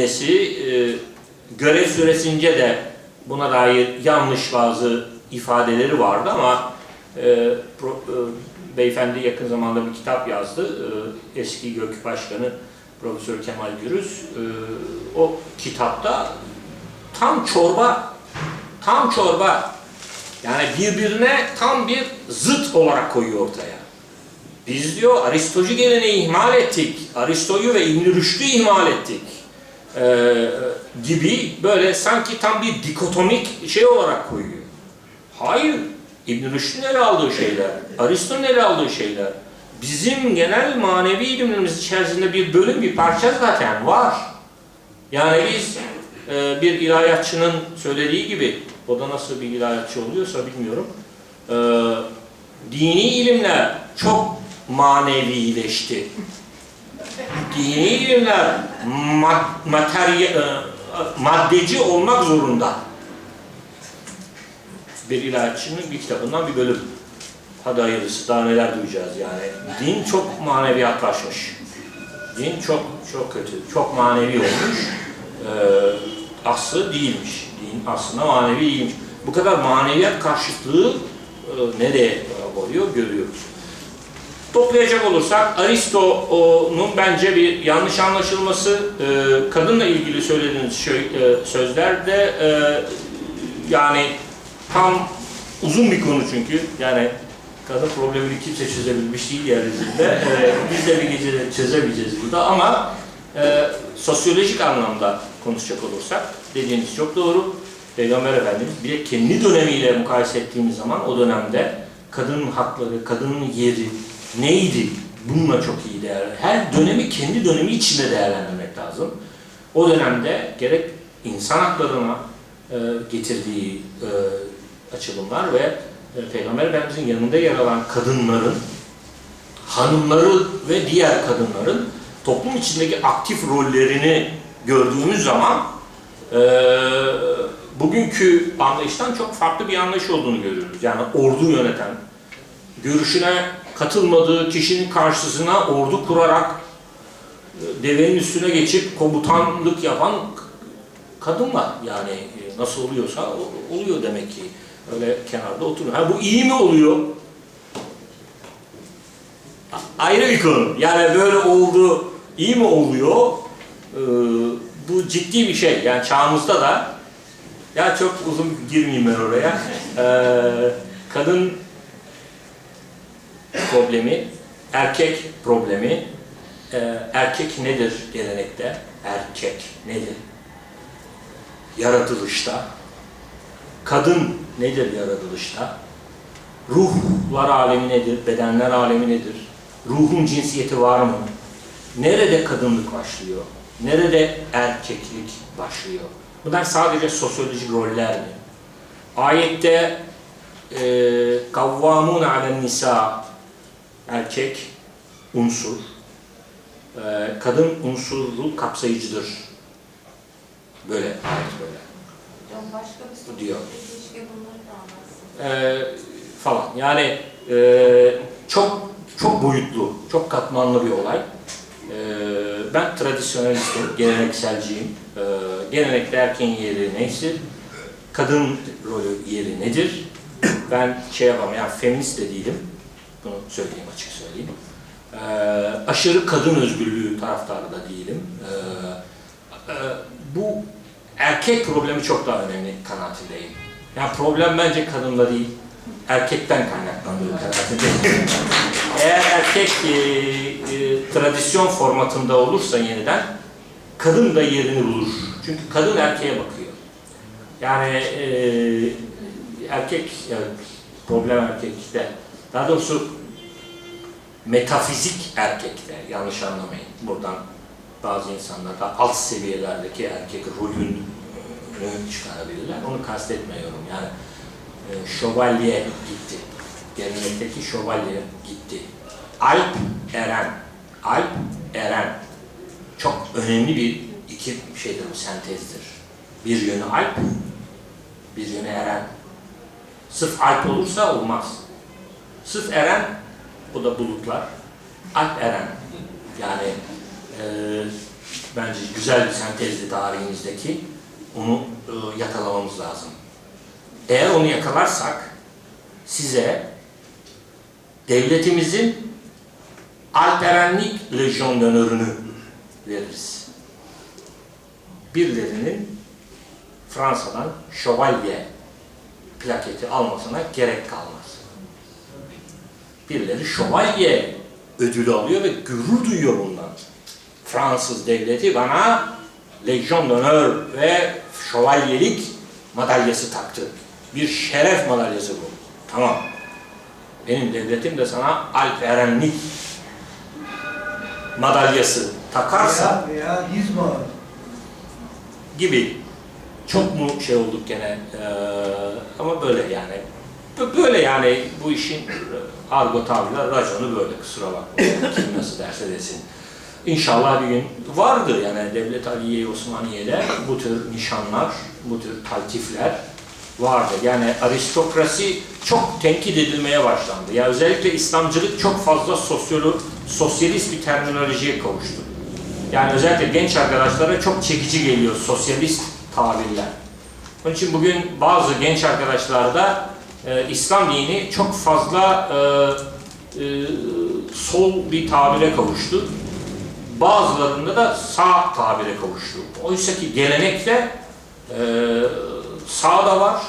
numunesi e, görev süresince de buna dair yanlış bazı ifadeleri vardı ama e, pro- e, beyefendi yakın zamanda bir kitap yazdı. E, eski GÖK Başkanı Profesör Kemal Gürüz. E, o kitapta tam çorba, tam çorba yani birbirine tam bir zıt olarak koyuyor ortaya. Biz diyor Aristocu geleneği ihmal ettik. Aristo'yu ve İbn Rüşd'ü ihmal ettik. Ee, gibi böyle sanki tam bir dikotomik şey olarak koyuyor. Hayır. İbn Rüşd'ün ele aldığı şeyler, Aristo'nun ele aldığı şeyler. Bizim genel manevi ilimlerimiz içerisinde bir bölüm, bir parça zaten var. Yani biz e, bir ilahiyatçının söylediği gibi, o da nasıl bir ilahiyatçı oluyorsa bilmiyorum. E, dini ilimler çok manevileşti. Dini ilimler mad materya, e, maddeci olmak zorunda. Bir ilahiyatçının bir kitabından bir bölüm. Hadi hayırlısı daha neler duyacağız yani. Din çok maneviyatlaşmış. Din çok çok kötü, çok manevi olmuş. Ee, aslı değilmiş. Din aslında manevi değilmiş. Bu kadar maneviyat karşıtlığı e, nereye varıyor görüyoruz. Toplayacak olursak Aristo'nun bence bir yanlış anlaşılması, e, kadınla ilgili söylediğiniz şey, e, sözlerde e, yani tam uzun bir konu çünkü yani kadın problemini kimse çözebilmiş değil yeryüzünde. E, biz de bir gecede çözemeyeceğiz burada ama e, sosyolojik anlamda konuşacak olursak dediğiniz çok doğru. Peygamber Efendimiz bir de kendi dönemiyle mukayese ettiğimiz zaman o dönemde kadının hakları, kadının yeri neydi? Bununla çok iyi değer. Her dönemi kendi dönemi içinde değerlendirmek lazım. O dönemde gerek insan haklarına e, getirdiği e, açılımlar ve e, Peygamber Efendimizin yanında yer alan kadınların, hanımları ve diğer kadınların toplum içindeki aktif rollerini gördüğümüz zaman e, bugünkü anlayıştan çok farklı bir anlayış olduğunu görüyoruz. Yani ordu yöneten, görüşüne katılmadığı kişinin karşısına ordu kurarak e, devenin üstüne geçip komutanlık yapan k- kadınlar. Yani e, nasıl oluyorsa oluyor demek ki. Öyle kenarda oturuyor. Ha bu iyi mi oluyor? Ayrı bir konu. Yani böyle oldu, iyi mi oluyor? Ee, bu ciddi bir şey. Yani çağımızda da ya çok uzun girmeyeyim ben oraya. Ee, kadın problemi, erkek problemi. Ee, erkek nedir gelenekte? Erkek nedir? Yaratılışta. Kadın nedir yaratılışta? Ruhlar alemi nedir? Bedenler alemi nedir? Ruhun cinsiyeti var mı? Nerede kadınlık başlıyor? Nerede erkeklik başlıyor? Bunlar sadece sosyolojik roller mi? Ayette e, kavvamun alen nisa erkek unsur, e, kadın unsuru kapsayıcıdır. Böyle, ayet böyle başka bir soru. Diyor. Keşke bunları da anlatsın. e, falan. Yani e, çok çok boyutlu, çok katmanlı bir olay. E, ben tradisyonelistim, gelenekselciyim. E, gelenekte erkeğin yeri neyse, kadın rolü yeri nedir? Ben şey yapamam, yani feminist de değilim. Bunu söyleyeyim, açık söyleyeyim. E, aşırı kadın özgürlüğü taraftarı da değilim. E, e, bu erkek problemi çok daha önemli kanaatindeyim. Yani problem bence kadında değil, erkekten kaynaklanıyor kanaatindeyim. Eğer erkek e, e, tradisyon formatında olursa yeniden, kadın da yerini bulur. Çünkü kadın erkeğe bakıyor. Yani e, erkek, yani problem erkekte, daha doğrusu metafizik erkekte, yanlış anlamayın. Buradan bazı insanlar da alt seviyelerdeki erkek rolünü çıkarabilirler. Onu kastetmiyorum. Yani e, şövalye gitti. Gelenekteki şövalye gitti. Alp Eren. Alp Eren. Çok önemli bir iki şeydir bu sentezdir. Bir yönü Alp, bir yönü Eren. Sırf Alp olursa olmaz. Sırf Eren, o da bulutlar. Alp Eren. Yani e, bence güzel bir sentezli tarihimizdeki. Onu e, yakalamamız lazım. Eğer onu yakalarsak size devletimizin Alperenlik Lejyon Dönörünü veririz. Birilerinin Fransa'dan şövalye plaketi almasına gerek kalmaz. Birileri şövalye ödülü alıyor ve gurur duyuyor bundan. Fransız devleti bana Legion d'honneur ve şövalyelik madalyası taktı. Bir şeref madalyası bu. Tamam. Benim devletim de sana Alp Erenlik madalyası takarsa Veya, veya gibi çok mu şey olduk gene Ee, ama böyle yani böyle yani bu işin e, argo tabirle raconu böyle kusura bakmayın kim nasıl derse desin. İnşallah bir gün vardı yani Devlet Aliye Osmaniye'de bu tür nişanlar, bu tür taltifler vardı. Yani aristokrasi çok tenkit edilmeye başlandı. Ya özellikle İslamcılık çok fazla sosyolo, sosyalist bir terminolojiye kavuştu. Yani özellikle genç arkadaşlara çok çekici geliyor sosyalist tabirler. Onun için bugün bazı genç arkadaşlarda e, İslam dini çok fazla e, e, sol bir tabire kavuştu. Bazılarında da sağ tabire kavuştu. Oysa ki gelenekte e, sağ da var,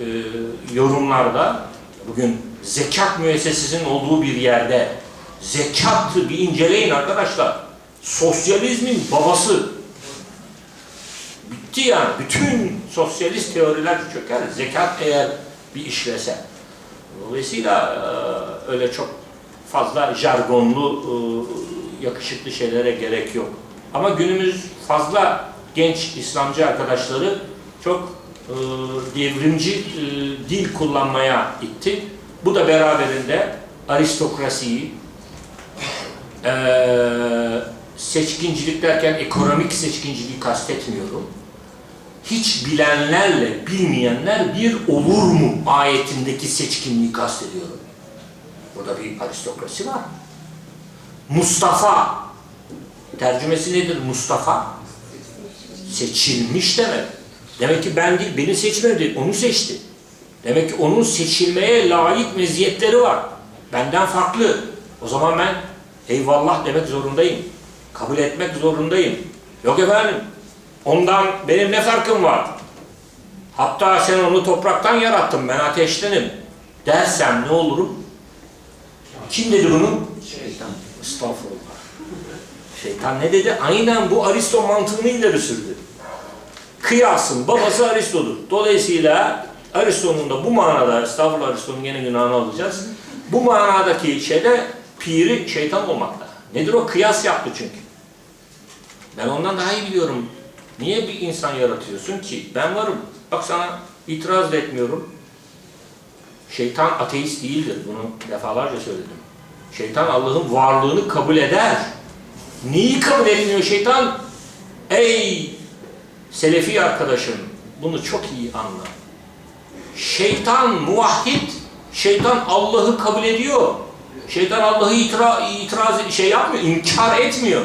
e, yorumlarda bugün zekat müessesesinin olduğu bir yerde zekatı bir inceleyin arkadaşlar. Sosyalizmin babası. Bitti yani. Bütün sosyalist teoriler çöker. Zekat eğer bir işlese. Dolayısıyla e, öyle çok fazla jargonlu, e, yakışıklı şeylere gerek yok. Ama günümüz fazla genç İslamcı arkadaşları çok e, devrimci dil kullanmaya itti. Bu da beraberinde aristokrasiyi, seçkincilik derken ekonomik seçkinciliği kastetmiyorum. Hiç bilenlerle bilmeyenler bir olur mu ayetindeki seçkinliği kastediyorum. Burada bir aristokrasi var. Mustafa, tercümesi nedir Mustafa? Seçilmiş demek. Demek ki ben değil, beni seçmedi, onu seçti. Demek ki onun seçilmeye layık meziyetleri var. Benden farklı. O zaman ben eyvallah demek zorundayım. Kabul etmek zorundayım. Yok efendim, ondan benim ne farkım var? Hatta sen onu topraktan yarattın, ben ateştenim dersem ne olurum? Kim dedi bunu? Şeytan. Estağfurullah. Şeytan ne dedi? Aynen bu Aristo mantığını ileri sürdü. Kıyasın babası Aristo'dur. Dolayısıyla Aristo'nun da bu manada, estağfurullah Aristo'nun gene günahını alacağız. Bu manadaki şeyde piri şeytan olmakta. Nedir o? Kıyas yaptı çünkü. Ben ondan daha iyi biliyorum. Niye bir insan yaratıyorsun ki? Ben varım. Bak sana itiraz da etmiyorum. Şeytan ateist değildir. Bunu defalarca söyledim. Şeytan Allah'ın varlığını kabul eder. Neyi kabul etmiyor şeytan? Ey Selefi arkadaşım bunu çok iyi anla. Şeytan muvahhid, şeytan Allah'ı kabul ediyor. Şeytan Allah'ı itira, itiraz şey yapmıyor, inkar etmiyor.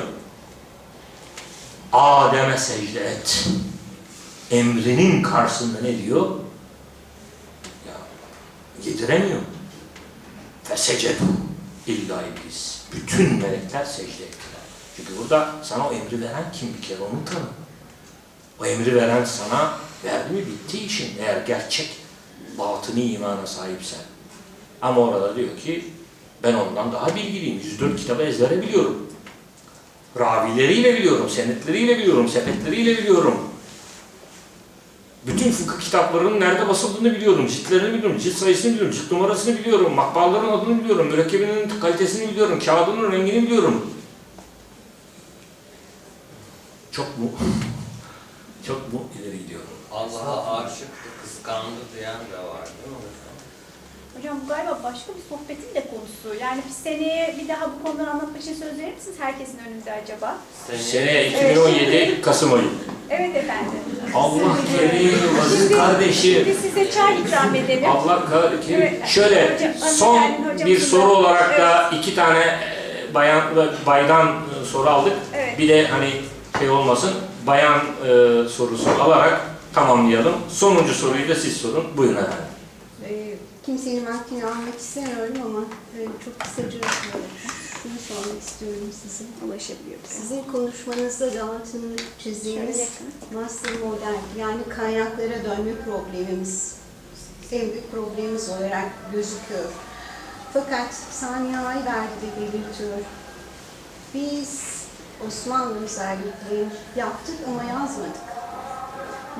Adem'e secde et. Emrinin karşısında ne diyor? Ya yediremiyor. Fesecedu illa iblis. Bütün melekler secde ettiler. Çünkü burada sana o emri veren kim bir kere onu tanı. O emri veren sana verdi mi bitti işin eğer gerçek batını imana sahipsen. Ama orada diyor ki ben ondan daha bilgiliyim. 104 kitabı ezbere biliyorum. Ravileriyle biliyorum, senetleriyle biliyorum, sepetleriyle biliyorum. Bütün fıkıh kitaplarının nerede basıldığını biliyorum, ciltlerini biliyorum, cilt sayısını biliyorum, cilt numarasını biliyorum, makbalların adını biliyorum, mürekkebinin kalitesini biliyorum, kağıdının rengini biliyorum. Çok mu? Çok mu ileri gidiyorum? Allah'a aşık, kıskandı diyen de var değil mi hocam? Galiba başka bir sohbetin de konusu. Yani bir seneye bir daha bu konuları anlatmak için söz verir misiniz herkesin önünde acaba? Sene 2017 Kasım ayı. Evet efendim. Allah kerim, aziz Şimdi- kardeşim. Şimdi size çay ikram edelim. Allah kahretsin. Evet. Şöyle Hocam, son hocam bir soru olarak da iki tane e, bayan ve baydan e, soru aldık. Evet. Bir de hani şey olmasın. Bayan e, sorusu alarak tamamlayalım. Sonuncu soruyu da siz sorun. Buyurun efendim. Ee, Kimsenin vaktini almak istemiyorum ama e, çok kısaca e, şunu sormak istiyorum size. Ulaşabiliyoruz. Sizin konuşmanızda da altını çizdiğiniz master model yani kaynaklara dönme problemimiz en büyük problemimiz olarak gözüküyor. Fakat Saniye Ayverdi de belirtiyor. Biz Osmanlı özellikle yaptık ama yazmadık.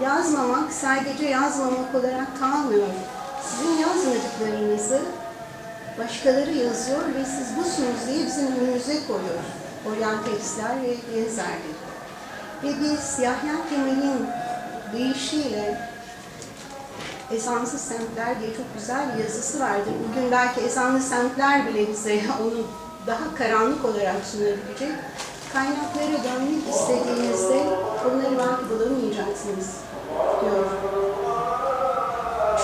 Yazmamak sadece yazmamak olarak kalmıyor. Sizin yazmadıklarınızı başkaları yazıyor ve siz busunuz diye bizim önümüze koyuyor. Oryantalistler ve benzerleri. Ve biz Yahya Kemal'in deyişiyle Esansız Semtler diye çok güzel bir yazısı vardır. Bugün belki Esanlı Semtler bile bize onu daha karanlık olarak sunabilecek. Kaynaklara dönmek istediğinizde onları belki bulamayacaksınız diyor.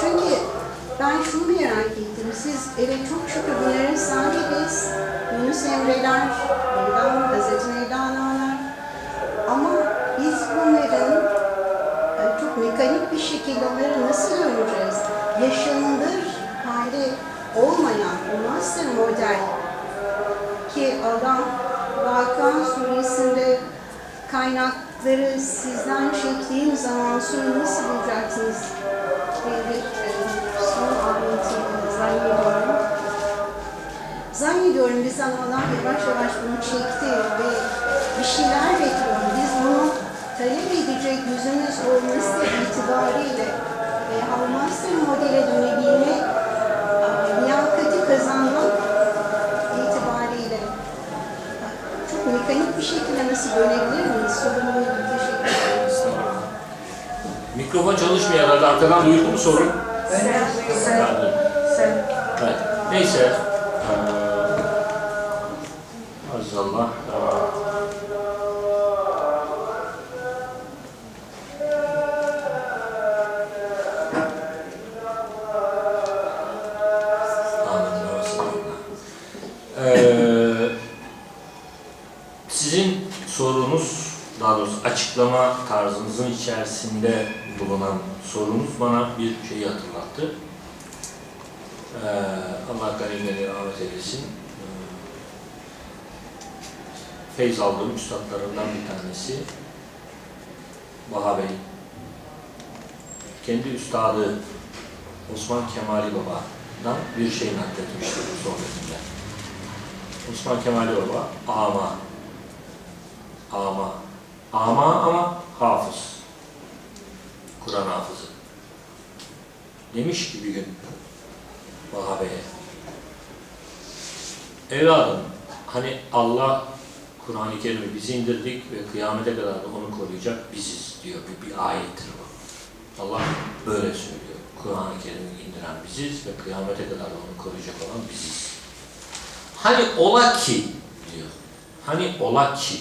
Çünkü ben şunu merak ettim. Siz evet çok şükür bunların sahibiz. Yunus Emre'ler, Mevlana, Hazreti Mevlana'lar. Ama biz bunların yani çok mekanik bir şekilde onları nasıl göreceğiz? Yaşanılır hali olmayan o master model ki adam Vaka suresinde kaynakları sizden çektiğim zaman sonra nasıl bulacaksınız? diye zannediyorum. Zannediyorum bizden Allah yavaş yavaş bunu çekti ve bir şeyler bekliyor. Biz bunu talep edecek yüzümüz olması itibariyle ve master modele dönebilmek, e, liyakati kazanmak itibariyle çok mekanik bir şekilde nasıl dönebilir miyiz? Sorumu teşekkür ederim. Mikrofon çalışmıyor herhalde. Arkadan duyuldu mu sorun? Yani, evet. Neyse. Ee, Azizallah. Ee, sizin sorunuz, daha doğrusu açıklama tarzınızın içerisinde bulunan sorunuz bana bir şeyi hatırlattı. Ee, Allah galimleri rahmet eylesin. Ee, Feyz aldığım üstadlarından bir tanesi Baha Bey. Kendi üstadı Osman Kemali Baba'dan bir şey nakletmişti bu sohbetinde. Osman Kemali Baba ama ama ama ama hafız. Kur'an hafızı. Demiş ki bir gün Baha Bey'e Evladım hani Allah Kur'an-ı Kerim'i biz indirdik ve kıyamete kadar da onu koruyacak biziz diyor. Bir, bir ayettir bu. Allah böyle söylüyor. Kur'an-ı Kerim'i indiren biziz ve kıyamete kadar da onu koruyacak olan biziz. Hani ola ki diyor. Hani ola ki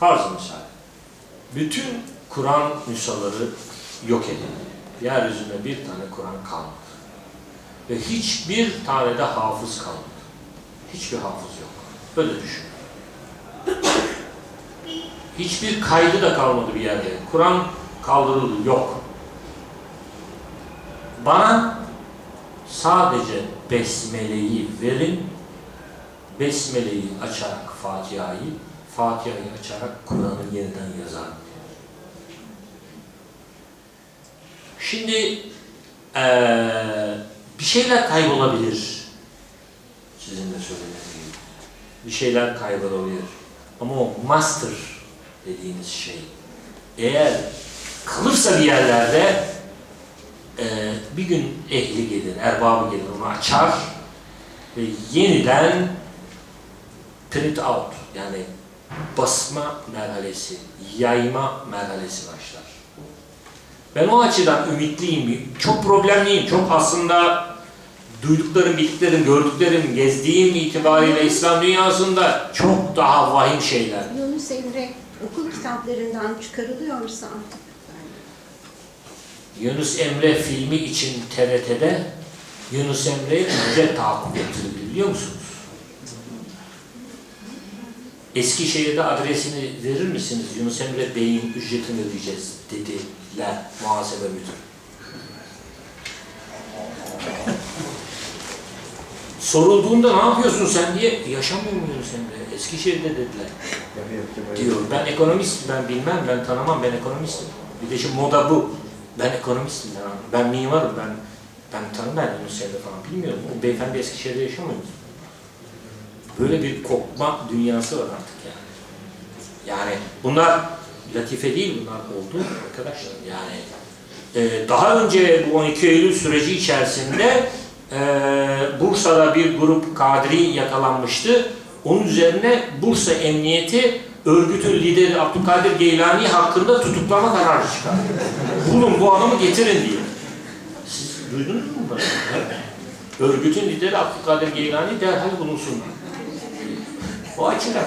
farz misal. Bütün Kur'an nüshaları yok edildi. Yeryüzünde bir tane Kur'an kalmadı. Ve hiçbir tane de hafız kalmadı. Hiçbir hafız yok. Böyle düşün. Hiçbir kaydı da kalmadı bir yerde. Kur'an kaldırıldı, yok. Bana sadece Besmele'yi verin, Besmele'yi açarak Fatiha'yı, Fatiha'yı açarak Kur'an'ı yeniden yazarım. Şimdi eee, bir şeyler kaybolabilir. Sizin de söylediğiniz gibi. Bir şeyler kaybolabilir. Ama o master dediğiniz şey eğer kalırsa bir yerlerde eee, bir gün ehli gelir, erbabı gelir, onu açar ve yeniden print out yani basma merhalesi, yayma merhalesi başlar. Ben o açıdan ümitliyim. Çok problemliyim. Çok aslında duyduklarım, bildiklerim, gördüklerim, gezdiğim itibariyle İslam dünyasında çok daha vahim şeyler. Yunus Emre okul kitaplarından çıkarılıyorsa artık Yunus Emre filmi için TRT'de Yunus Emre'ye ücret tahakkuk ettirildi biliyor musunuz? Eskişehir'de adresini verir misiniz? Yunus Emre Bey'in ücretini ödeyeceğiz dediler muhasebe müdürü. Sorulduğunda ne yapıyorsun sen diye yaşamıyor mu Yunus Emre? Eskişehir'de dediler. Diyor. Ben ekonomist, ben bilmem, ben tanımam, ben ekonomistim. Bir de şimdi moda bu. Ben ekonomistim, ben, ben mimarım, ben ben tanımam ben Yunus Emre falan bilmiyorum. O beyefendi Eskişehir'de yaşamıyor mu? Böyle bir kopma dünyası var artık yani. Yani bunlar latife değil bunlar oldu arkadaşlar. Yani e, daha önce bu 12 Eylül süreci içerisinde e, Bursa'da bir grup kadri yakalanmıştı. Onun üzerine Bursa Emniyeti örgütün lideri Abdülkadir Geylani hakkında tutuklama kararı çıkardı. Bulun bu adamı getirin diye. Siz duydunuz mu bunları? Örgütün lideri Abdülkadir Geylani derhal bulunsun. O açıdan.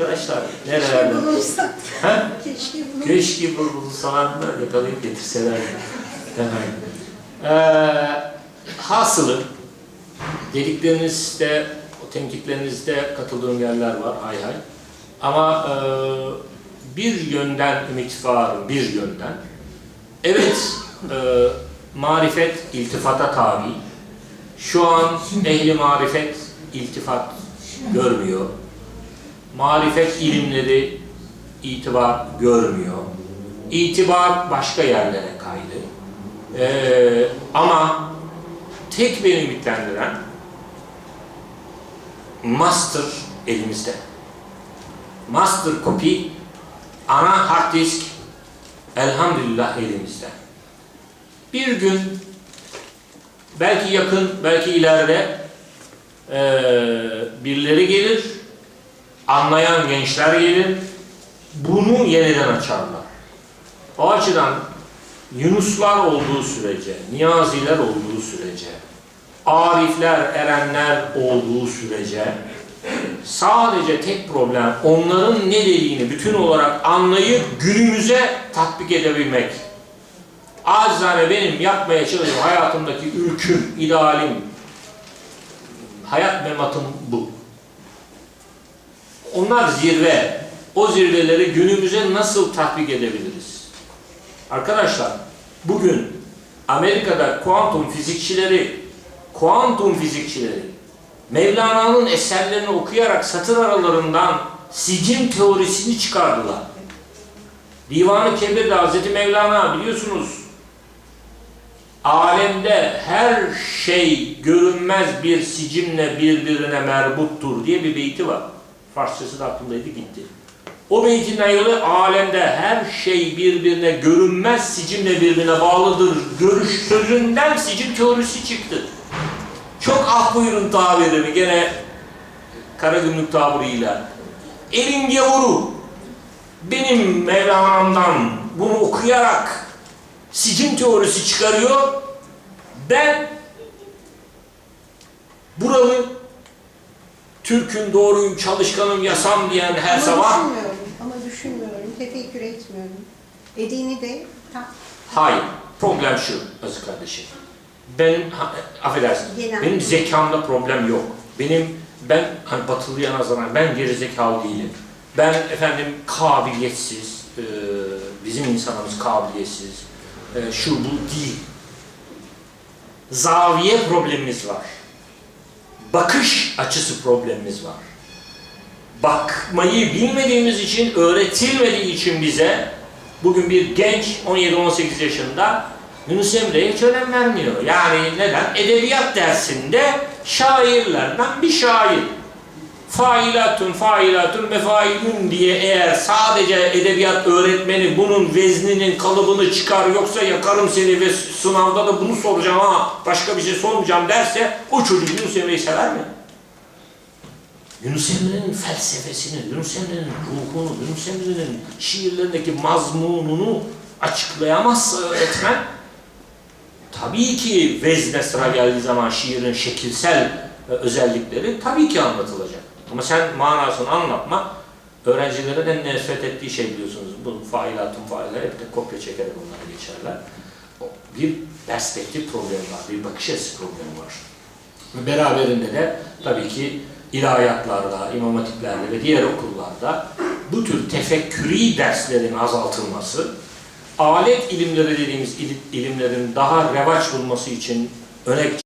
Arkadaşlar nerelerde? Keşke bulunsa. Ha? Keşke bulunsa. Keşke bulunsalar da yakalayıp getirseler. Hemen. Ee, hasılı dediklerinizde, o tenkitlerinizde katıldığım yerler var hay hay. Ama e, bir yönden ümit var, bir yönden. Evet, e, marifet iltifata tabi. Şu an ehli marifet iltifat görmüyor. Marifet ilimleri itibar görmüyor. İtibar başka yerlere kaydı. Ee, ama tek beni ümitlendiren master elimizde. Master copy ana hard disk elhamdülillah elimizde. Bir gün belki yakın belki ileride eee birileri gelir anlayan gençler gelir bunu yeniden açarlar. O açıdan Yunuslar olduğu sürece, Niyaziler olduğu sürece, Arifler, Erenler olduğu sürece sadece tek problem onların ne dediğini bütün olarak anlayıp günümüze tatbik edebilmek. Acizane benim yapmaya çalıştığım hayatımdaki ülküm, idealim, hayat mematım bu. Onlar zirve. O zirveleri günümüze nasıl tatbik edebiliriz? Arkadaşlar, bugün Amerika'da kuantum fizikçileri, kuantum fizikçileri Mevlana'nın eserlerini okuyarak satır aralarından sicim teorisini çıkardılar. Divan-ı Kebir'de Hazreti Mevlana biliyorsunuz alemde her şey görünmez bir sicimle birbirine merbuttur diye bir beyti var. Farsçası da aklımdaydı gitti. O beytinden yola alemde her şey birbirine görünmez sicimle birbirine bağlıdır. Görüş sözünden sicim teorisi çıktı. Çok ah buyurun tabirimi gene Karagümrük tabiriyle. Elin gavuru benim Mevlana'mdan bunu okuyarak sicim teorisi çıkarıyor. Ben buralı Türk'üm, doğruyum, çalışkanım, yasam diyen her ama sabah düşünmüyorum. Ama düşünmüyorum. Tefekkür etmiyorum. Dediğini de ta- Hayır. Problem şu Aziz kardeşim. Ben, ha, Genel. benim zekamda problem yok. Benim, ben hani batılıya nazaran ben geri zekalı değilim. Ben efendim kabiliyetsiz, e, bizim insanımız kabiliyetsiz, e, şu bu değil. Zaviye problemimiz var. Bakış açısı problemimiz var. Bakmayı bilmediğimiz için, öğretilmediği için bize bugün bir genç 17-18 yaşında Yunus Emre'ye hiç önem vermiyor. Yani neden? Edebiyat dersinde şairlerden bir şair. Failatun, failatun, mefailun diye eğer sadece edebiyat öğretmeni bunun vezninin kalıbını çıkar yoksa yakarım seni ve sınavda da bunu soracağım ama başka bir şey sormayacağım derse o çocuk Yunus Emre'yi sever mi? Yunus Emre'nin felsefesini, Yunus Emre'nin ruhunu, Yunus Emre'nin şiirlerindeki mazmununu açıklayamazsa öğretmen, tabii ki vezne sıra geldiği zaman şiirin şekilsel e, özellikleri tabii ki anlatılacak. Ama sen manasını anlatma, öğrencilerin en nefret ettiği şey biliyorsunuz. Bu failatın failler hep de kopya çekerek onları geçerler. Bir perspektif problemi var, bir bakış açısı problemi var. Ve Beraberinde de tabii ki ilahiyatlarda, imam hatiplerde ve diğer okullarda bu tür tefekkürî derslerin azaltılması, alet ilimleri dediğimiz il- ilimlerin daha revaç bulması için öne